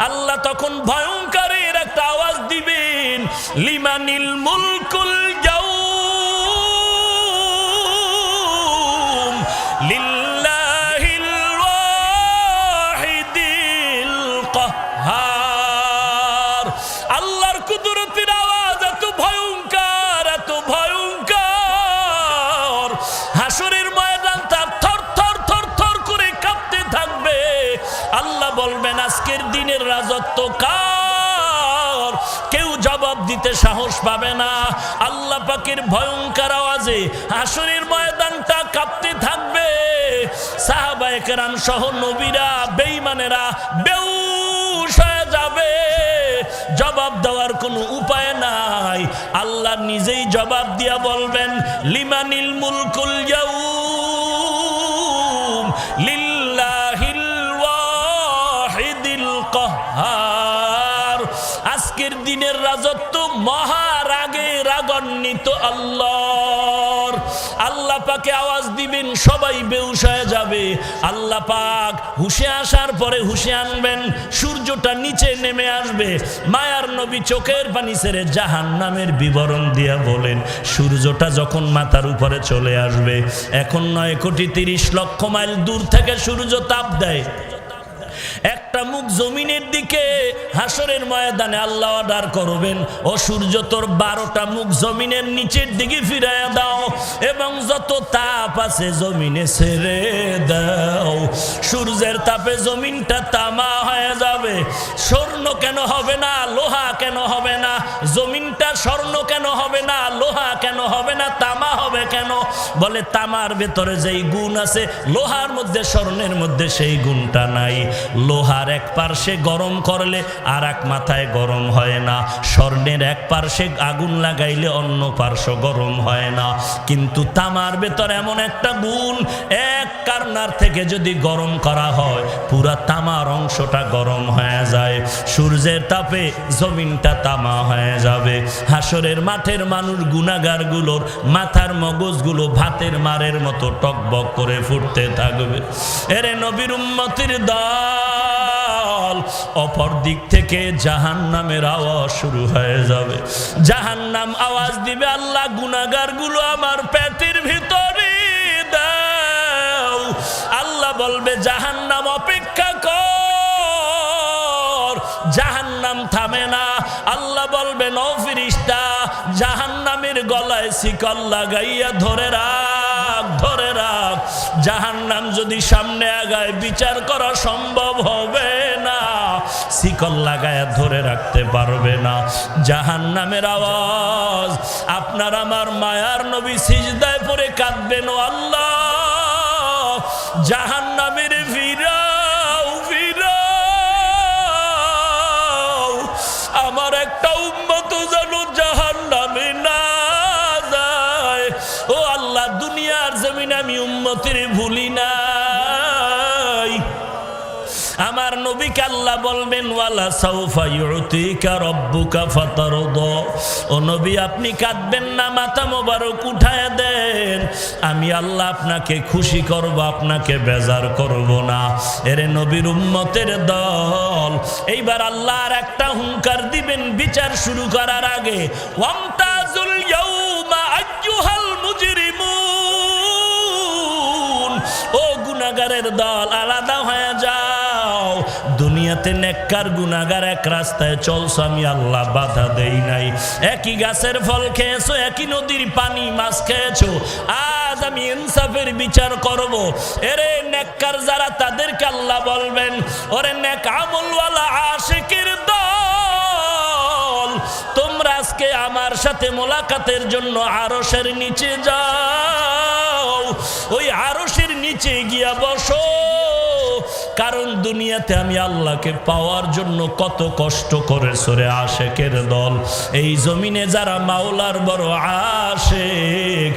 আল্লাহ তখন ভয়ঙ্করের একটা আওয়াজ দিবেন লিমানিল মুলকুল রাজত্ব কার? কেউ জবাব দিতে সাহস পাবে না। আল্লাহ পাকের ভয়ঙ্কর আওয়াজে হাসরের ময়দানটা কাঁপতে থাকবে। সাহাবায়ে কেরাম সহ নবীরা হয়ে যাবে। জবাব দেওয়ার কোনো উপায় নাই। আল্লাহ নিজেই জবাব দিয়া বলবেন, লিমানিল মুলকুল ইয়াউম? রাগান্বিত আল্লাহর। আল্লাহ পাকে আওয়াজ দিবেন, সবাই বেউস হয়ে যাবে। আল্লাহ পাক হুশে আসার পরে হুশে আনবেন, সূর্যটা নিচে নেমে আসবে। মায়ার নবী চোখের পানি ছেড়ে জাহান নামের বিবরণ দিয়া বলেন, সূর্যটা যখন মাথার উপরে চলে আসবে, এখন নয় কোটি তিরিশ লক্ষ মাইল দূর থেকে সূর্য তাপ দেয়। একটা মুখ জমিনের দিকে, হাসরের ময়দানে আল্লাহ অর্ডার করবেন। ও সূর্য, তোর বারোটা মুখ জমিনের নিচের দিকে ফিরাইয়া দাও এবং যত তাপ আছে জমিনে ছেড়ে দাও। সূর্যের তাপে জমিনটা তামা হয়ে যাবে। স্বর্ণ কেন হবে না, লোহা কেন হবে না জমিনটা স্বর্ণ কেন হবে না? লোহা কেন হবে না? তামা হবে কেন? বলে, তামার ভেতরে যেই গুণ আছে, লোহার মধ্যে, স্বর্ণের মধ্যে সেই গুণটা নাই। লোহার এক পার্শ্বে গরম করলে আর এক মাথায় গরম হয় না। স্বর্ণের এক পার্শ্বে আগুন লাগাইলে অন্য পার্শ্ব গরম হয় না। কিন্তু তামার ভেতর এমন একটা গুণ, এক কারনার থেকে যদি গরম করা হয়, পুরা তামার অংশটা গরম হয়ে যায়। সূর্যের তাপে জমিনটা তামা হয়ে যাবে। হাসরের মাঠের মানুষ গুনাগারগুলোর মাথার মগজগুলো ভাতের মারের মতো টকবক করে ফুটতে থাকবে। এরে নবীর উম্মতির দল, অপর দিক থেকে জাহান নামের আওয়াজ শুরু হয়ে যাবে। জাহান নাম আওয়াজ দিবে, আল্লাহ গুনাগারগুলো আমার পেটের ভিতরে দাও। আল্লাহ বলবে জাহান বলবেন ও ফিরিস্তা জাহান নামের গলায় শিকল লাগাইয়া ধরে রাখ ধরে রাখ। জাহান নাম যদি সামনে আগায়, বিচার করা সম্ভব হবে না। শিকল লাগায়া ধরে রাখতে পারবে না। জাহান নামের আওয়াজ, আপনার আমার মায়ার নবী সিজদায় পরে কাঁদবেন ও আল্লাহ। জাহান নামের ফিরাও ফিরাও আমার একটা উম্মত জমিন আমি উম্মতের ভুলি নাই। আমার নবীকে আল্লাহ বলবেন, ওয়ালা সাউফা ইউতিকা রব্বুকা ফাতারদা। ও নবী, আপনি কাঁদবেন না, মাথা মোবারক উঠায় দেন। আমি আল্লাহ আপনাকে খুশি করব, আপনাকে বেজার করব না। এরে নবীর উম্মতের দল। এইবার আল্লাহর একটা হুঙ্কার দিবেন, বিচার শুরু করার আগে ওয়ামতাজুল গুনাগারের দল আলাদা হয়ে যাও। দুনিয়াতে নেককার গুনাগার এক রাস্তায় চলছো, আমি আল্লাহ বাধা দেই নাই। একই গাছের ফল খেয়েছো, একই নদীর পানি মাছ খেয়েছো। আজ আমি ইনসাফের বিচার করব। এরে নেককার যারা, তাদেরকে আল্লাহ বলবেন, ওরে নেক আমলওয়ালা আশিকের দল, তোমরা আজকে আমার সাথে মোলাকাতের জন্য আরশের নিচে যাও। ওই আরশের নিচে গিয়া বসো। কারণ দুনিয়াতে আমি আল্লাহকে পাওয়ার জন্য কত কষ্ট করে সরে আশেকের দল। এই জমিনে যারা মাওলার বড় আশেক,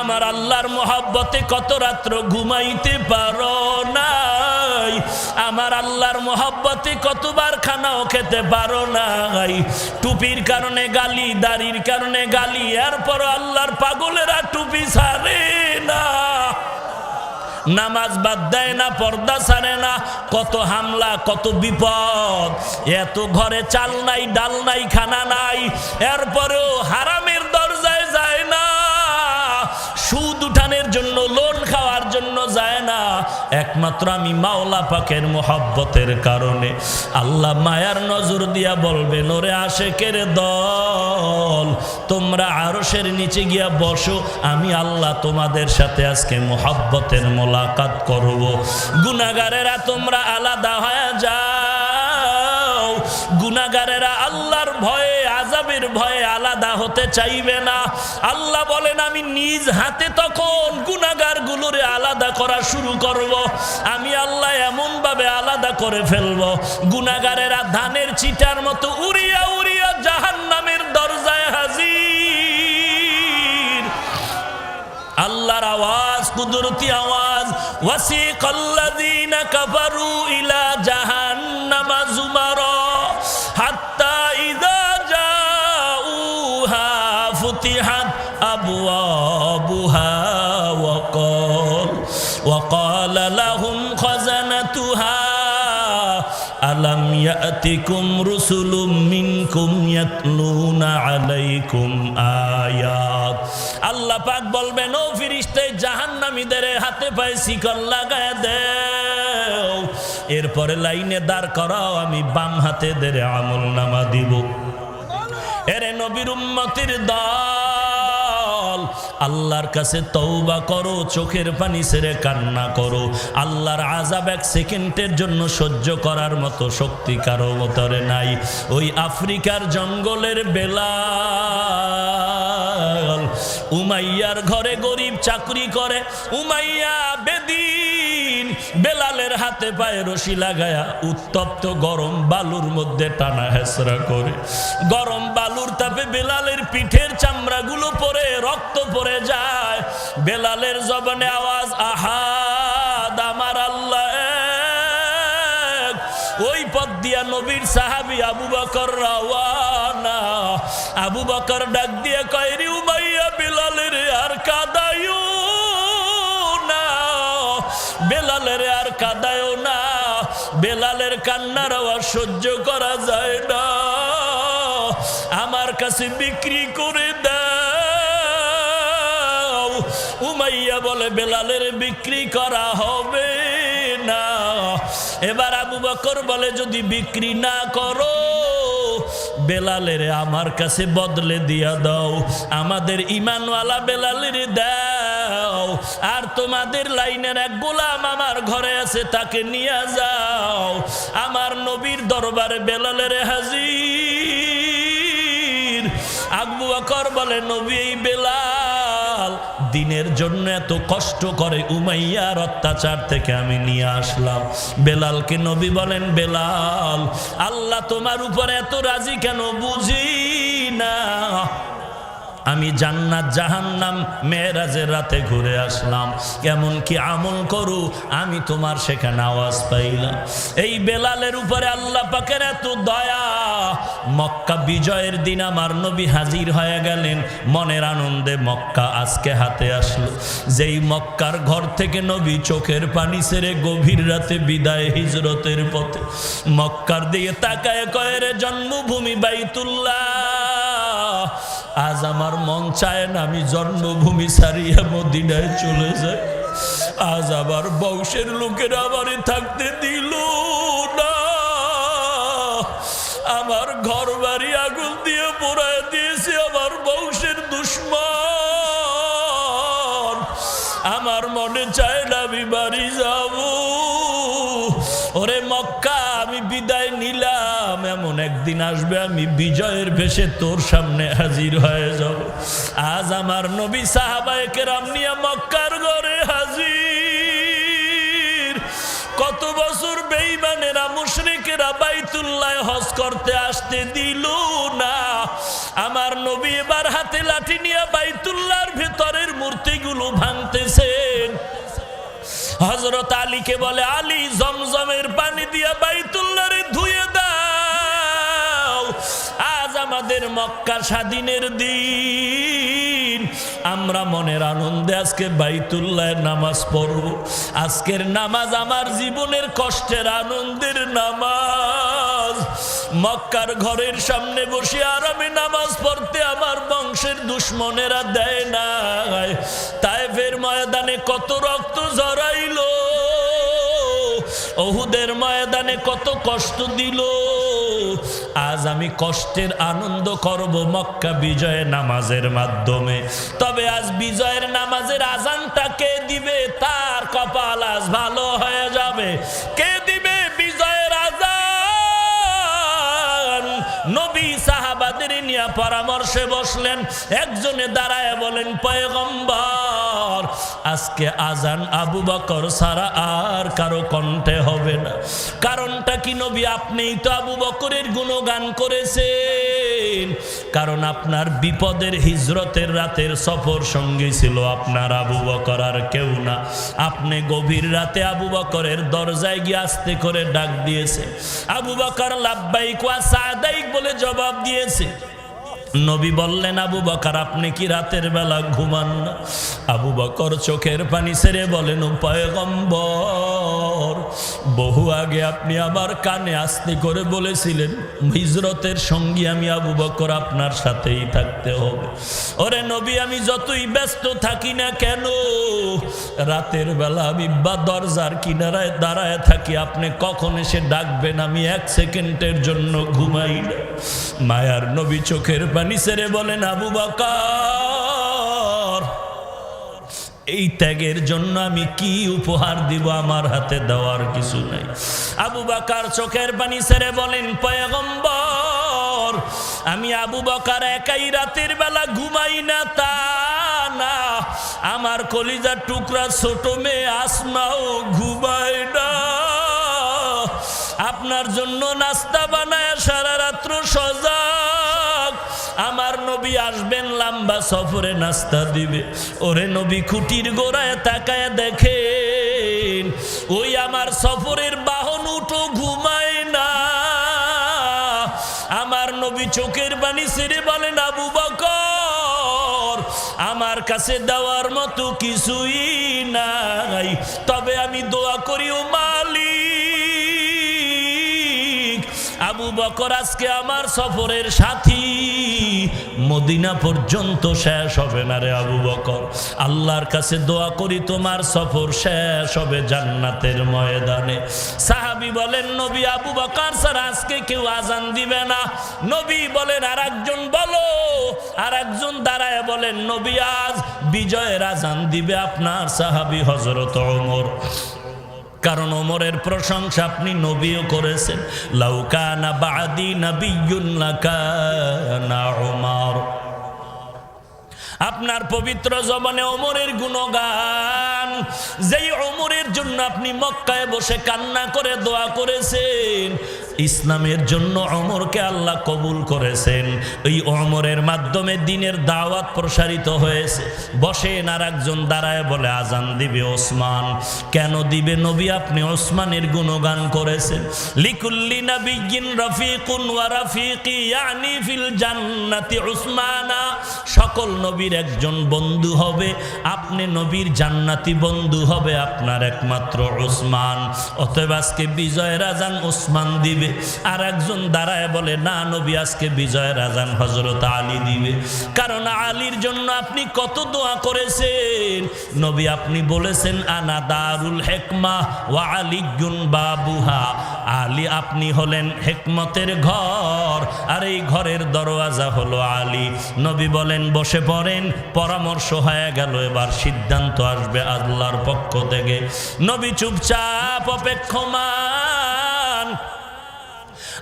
আমার আল্লাহর মোহাব্বতে কত রাত্র ঘুমাইতে পারো নাই। আমার আল্লাহর মোহাব্বতে কতবার খানাও খেতে পারো নাই। টুপির কারণে গালি, দাড়ির কারণে গালি এরপর আল্লাহর পাগলেরা টুপি ছাড়ে না। নামাজ বাদ দেয় না, পর্দা ছাড়ে না, কত হামলা, কত বিপদ। এত ঘরে চাল নাই, ডাল নাই, খানা নাই, এরপরেও হারামের দরজায় যায় না। সুদ উঠানের জন্য লোন একমাত্র আমি মাওলা পাকের মোহাব্বতের কারণে। আল্লাহ মায়ার নজর দিয়া বলবেন ওরে আশেকের দল, তোমরা আরশের নিচে গিয়া বসো, আমি আল্লাহ তোমাদের সাথে আজকে মোহাব্বতের মোলাকাত করব। গুনাগারেরা তোমরা আলাদা হয়ে যাও, গুনাগারেরা আজাবের ভয়ে আলাদা হতে চাইবে না। আল্লাহ বলেন, আমি নিজ হাতে তখন গুনাগার গুলোরে আলাদা করা শুরু করব। আমি আল্লাহ এমন ভাবে আলাদা করে ফেলব। গুনাগারেরা ধানের চিটার মতো উড়িয়া উড়িয়া জাহান নামের দরজায় হাজির। আল্লাহর আওয়াজ, কুদরতি আওয়াজ, ওয়াসিকাল্লাযীনা কাফারু ইলা জাহান্নামা যুমারা ফুতিহাত আবওয়াবুহা ওয়াকাল وقال لهم خزنتها ألم يأتكم رسل منكم يتلون عليكم آيات আল্লাহ পাক বলবেন ও ফিরিস্তে জাহান্নামীদের হাতে পায়ে শিকল লাগায় দেও এরপরে লাইনে দাঁড় করাও আমি বাম হাতে দেরে আমল নামা দিব এরে নবীর উম্মতির দল আল্লাহর কাছে তৌবা করো, চোখের পানি ছেড়ে কান্না করো। আল্লাহর আজাব এক সেকেন্ডের জন্য সহ্য করার মতো শক্তি কারও মতরে নাই। ওই আফ্রিকার জঙ্গলের বেলা উমাইয়ার ঘরে গরিব চাকরি করে। উমাইয়া বেদিন বেলালের হাতে পায়ে রশি লাগায়া উত্তপ্ত গরম বালুর মধ্যে টানা হেসরা করে। গরম বালুর বেলালের পিঠের চামড়াগুলো পরে রক্ত পড়ে যায়। বেলালের জবানে আওয়াজ আহাদ আমার আল্লাহ! ওই পথ দিয়া নবীর সাহাবি আবু বকর রাওয়ানা। আবু বকর ডাক দিয়ে কয়রি উমাইয়া, বেলালের আর কাদায়ু না। বেলালের আর কাদায়ও না। বেলালের কান্নার আওয়াজ সহ্য করা যায় না। আমার কাছে বিক্রি করে দাও। উমাইয়া বলে, বেলালের বিক্রি করা হবে না। এবার আবু বকর বলে, যদি বিক্রি না করো, বেলালের আমার কাছে বদলে দিয়া দাও। আমাদের ইমানওয়ালা বেলালের দাও। আর তোমাদের লাইনের এক গোলাম আমার ঘরে আছে, তাকে নিয়ে যাও। আমার নবীর দরবারে বেলালের হাজির আবু আকর বলে, নবী বেলাল, দিনের জন্য এত কষ্ট করে উমাইয়ার অত্যাচার থেকে আমি নিয়ে আসলাম। বেলালকে নবী বলেন, বেলাল, আল্লাহ তোমার উপর এত রাজি কেন? বুঝি না। আমি জান্নাত জাহান্নাম মেয়েরাজের রাতে ঘুরে আসলাম। কেমন কি আমল করু, আমি তোমার সেখানে আওয়াজ পাইলাম। এই বেলালের উপরে আল্লাহ পাকের এত দয়া। মক্কা বিজয়ের দিন আমার নবী হাজির হয়ে গেলেন। মনের আনন্দে মক্কা আজকে হাতে আসলো। যেই মক্কার ঘর থেকে নবী চোখের পানি ছেড়ে গভীর রাতে বিদায় হিজরতের পথে। মক্কার দিয়ে তাকায় কয়ের জন্মভূমি বাইতুল্লাহ। আজ আমার মন চায় না আমি জন্মভূমি ছাড়িয়ে মদিনায় চলে যাই। আজ আবার বংশের লোকেরা আমারে থাকতে দিল না। আমার ঘর বাড়ি আগুন দিয়ে পোড়ায় দিয়েছে একদিন আসবে আমি বিজয়ের ভেসে তোর সামনে হাজির হয়ে যাব। আজ আমার নবী সাহাবায়ে কেরাম নিয়ে মক্কার ঘরে হাজির। কত বছর বেঈমানেরা মুশরিকেরা বাইতুল্লাহ হজ করতে আসতে দিল না। আমার নবী এবার হাতে লাঠি নিয়ে বাইতুল্লার ভেতরের মূর্তিগুলো ভাঙতেছেন। হজরত আলীকে বলে, আলী, জমজমের পানি দিয়া বাইতুল্লারে আমাদের মক্কা স্বাধীনের দিন। আমরা মনের আনন্দে আজকে বাইতুল্লাহ নামাজ পড়ব। আজকের নামাজ আমার জীবনের কষ্টের আনন্দের নামাজ। মক্কার ঘরের সামনে বসে আর আমি নামাজ পড়তে আমার বংশের দুশ্মনেরা দেয় নাই। তাইফের ময়দানে কত রক্ত জড়াইলো অহুদের ময়দানে কত কষ্ট দিল। আজ আমি কষ্টের আনন্দ করব মক্কা বিজয় নামাজের মাধ্যমে। তবে আজ বিজয়ের নামাজের আজানটা কে দিবে? তার কপাল আজ ভালো নিয়ে পরামর্শে বসলেন। একজনে দাঁড়ায় বলেন, পয়গম্বর, আজকে আজান আবু বকর সারা আর কারও কণ্ঠে হবে না। কারণটা কি নবী, আপনিই তো আবু বকরের গুণগান করেছেন। কারণ আপনার বিপদের হিজরতের রাতের সফর সঙ্গী ছিল আপনার আবু বকর আর কেউ না। আপনি গভীর রাতে আবু বকরের দরজায় গিয়ে আস্তে করে ডাক দিয়েছে। আবু বকর সাদাইক বলে জবাব দিয়েছে। নবী বললেন, আবু বকর, আপনি কি রাতের বেলা ঘুমান আবু বকর চোখের পানি সেরে বলেন, পয়গম্বর, বহু আগে আপনি আমার কানে আস্তে করে বলেছিলেন, হিজরতের সঙ্গী আমি আবু বকর, আপনার সাথেই থাকতে হবে। ওরে নবী, আমি যতই ব্যস্ত থাকি না কেন রাতের বেলা আমি বা দরজার কিনারায় দাঁড়ায় থাকি, আপনি কখন এসে ডাকবেন? আমি এক সেকেন্ডের জন্য ঘুমাই মায়ার নবী চোখের পানি ছেড়ে বলেন, আবু বাকার, এই ত্যাগের জন্য আমি কি উপহার দিব? আমার হাতে দেওয়ার কিছু নাই। আবু বাকার চোখের পানি সেরে বলেন, পয়গম্বর, আমি আবু বাকার একাই রাতের বেলা ঘুমাই না, তা না, আমার কলিজার টুকরা ছোট মেয়ে আসমাও ঘুমায় না। আপনার জন্য নাস্তা বানায় সারা রাত্র সজাগ। আমার নবী আসবেন, লম্বা সফরে নাস্তা দিবে। ওরে নবী, খুঁটির গোড়ায় তাকায় দেখেন, ওই আমার সফরের বাহন উঠো, ঘুমায় না। আমার নবী চোখের বাণী ছেড়ে বলেন, আবু বকর আমার কাছে দেওয়ার মতো কিছুই নাই। তবে আমি দোয়া করি ও মালিক বকর আজকে আমার সফরের সাথী। মদিনা পর্যন্ত শেষ হবে না রে আবু বকর। আল্লাহর কাছে দোয়া করি তোমার সফর শেষ হবে জান্নাতের ময়দানে। সাহাবি বলেন, নবী আবু বকর স্যার আজকে কেউ আজান দিবে না। নবী বলেন আর একজন বলো। আর একজন দাঁড়ায় বলেন, নবী আজ বিজয়ের আজান দিবে আপনার সাহাবি হজরত ওমর। কারণ ওমরের প্রশংসা আপনি নবীও করেছেন। লাউকানা বাদি না ওমর আপনার পবিত্র জবানে ওমরের গুণগান। যেই ওমরের জন্য আপনি মক্কায় বসে কান্না করে দোয়া করেছেন, ইসলামের জন্য অমরকে আল্লাহ কবুল করেছেন। ওই অমরের মাধ্যমে দিনের দাওয়াত প্রসারিত হয়েছে। বসেন আর একজন দাঁড়ায় বলে, আজান দিবে ওসমান। কেন দিবে নবী? আপনি ওসমানের গুণগান করেছেন। লিকুল্লি ওয়া রাফিকি ফিল জান্নাতি উসমানা। সকল নবীর একজন বন্ধু হবে, আপনি নবীর জান্নাতি বন্ধু হবে আপনার একমাত্র ওসমান অতএব আজকে বিজয়ের আজান ওসমান দিবে। আর একজন দাঁড়ায় বলে, না নবী, আজকে বিজয়ের আজান হজরত আলী দিবে। কারণ আলীর জন্য আপনি কত দোয়া করেছেন। নবী, আপনি বলেছেন, আনা দারুল হেকমা ওয়া আলিগুন বাবুহা। আলী, আপনি হলেন হেকমতের ঘর। আর এই ঘরের দরওয়াজা হলো আলী। নবী বলেন, বসে পড়েন। পরামর্শ হয়ে গেল, এবার সিদ্ধান্ত আসবে আল্লাহর পক্ষ থেকে। নবী চুপচাপ অপেক্ষমান।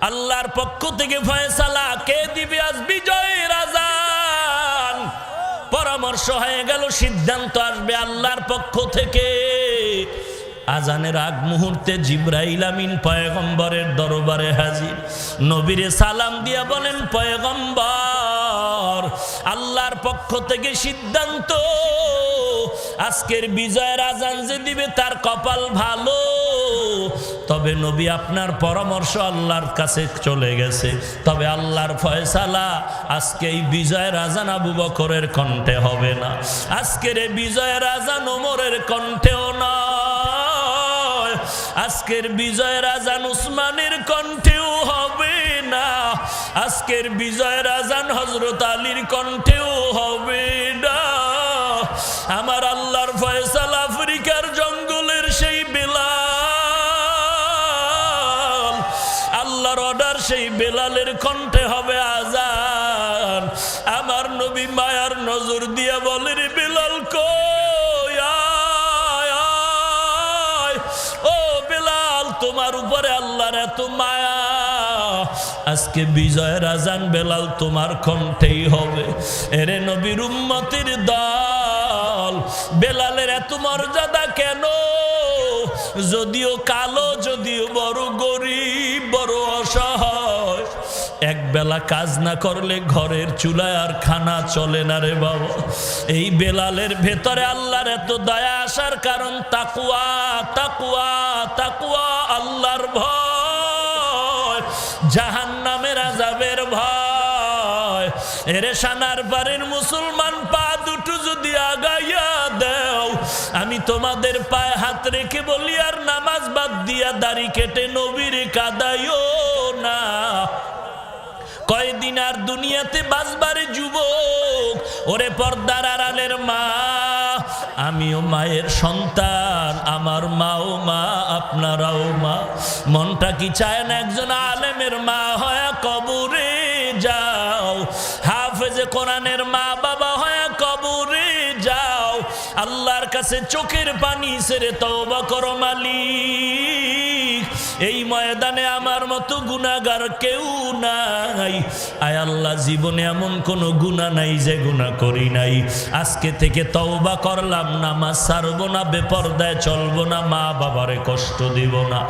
আল্লাহর পক্ষ থেকে ফয়সালা কে দিবে আজ বিজয়ের আজান? পরামর্শ হয়ে গেল, সিদ্ধান্ত আসবে আল্লাহর পক্ষ থেকে। আজানের আগ মুহূর্তে জিব্রাইল আমিন পয়গম্বরের দরবারে হাজির। নবীরে সালাম দিয়া বলেন, পয়গম্বর, আল্লাহর পক্ষ থেকে সিদ্ধান্ত আজকের বিজয়ের আজান যে দিবে, তার কপাল ভালো। তবে নবী আপনার পরামর্শ আল্লাহর কাছে চলে গেছে। তবে আল্লাহর ফয়সালা আজকে এই বিজয় রাজান আবু বকরের কণ্ঠে হবে না। আজকের এই বিজয় রাজান ওমরের কণ্ঠেও না আজকের বিজয় রাজান উসমানের কণ্ঠেও হবে না। আজকের বিজয় রাজান হজরত আলীর কণ্ঠেও হবে না। আমার আল্লাহর ফয়সাল আফ্রিকার জঙ্গলের সেই বেলাল। আল্লাহর অর্ডার সেই বেলালের কণ্ঠে হবে আজান। আমার নবী মায়ার নজর দিয়া বলে বেলাল। ও তোমার উপরে আল্লাহর এত মায়া। আজকে বিজয় রাজান বেলাল, তোমার কণ্ঠেই হবে। এরে নবীর উম্মতির দল। বেলালের এত মর্যাদা কেন? যদিও কালো, যদিও বড় গরিব, বড় অসহায়। এক বেলা কাজ না করলে ঘরের চুলায় আর খানা চলে না রে বাবা। এই বেলালের ভেতরে আল্লাহর এত দয়া আসার কারণ তাকুয়া তাকুয়া তাকুয়া আল্লাহর ভয়। জাহান নামের ভয় এরে সানার মুসলমান পা দুটো যদি আগাইয়া দেও, আমি তোমাদের পায়ে হাত রেখে বলি, আর নামাজ বাদ দিয়া দাড়ি কেটে নবীর কাদাইও না। কয়দিন আর দুনিয়াতে বাসবারে যুবক, ওরে পর্দার আড়ালের মা, আমিও মায়ের সন্তান, আমার মাও মা, আপনারাও মা। মনটা কি চায় না একজন আলেমের মা হয় কবরে হাফেজে কোরআনের মা বাবা হয় কবরে যাও। আল্লাহর কাছে চোখের পানি সেরে তওবা করো মালিক। এই ময়দানে আমার মতো গুনাগার কেউ নাই। আয় আল্লাহ, জীবনে এমন কোনো গুণা নাই যে গুণা করি নাই। আজকে থেকে তওবা করলাম, নামাজ ছাড়বো না, বেপরদায় চলবো না, মা বাবারে কষ্ট দিব না।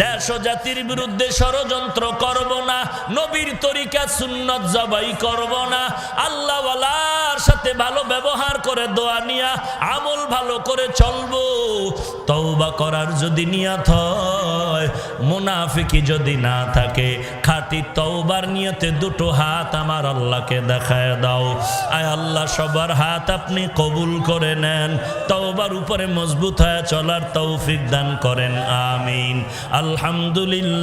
দেশ জাতির বিরুদ্ধে ষড়যন্ত্র করব না, নবীর তরিকা সুন্নত জবাই করব না। আল্লাহওয়ালার সাথে ভালো ব্যবহার করে, দোয়া নিয়া আমল ভালো করে চলবো। তওবা করার যদি নিয়ত হয়, মুনাফিকি যদি না থাকে খাতি তৌবার নিয়তে দুটো হাত আমার আল্লাহকে দেখায় দাও। আয় আল্লাহ, সবার হাত আপনি কবুল করে নেন, তওবার উপরে মজবুত হয়ে চলার তৌফিক দান করেন, আমিন। আলহামদুলিল্লাহ।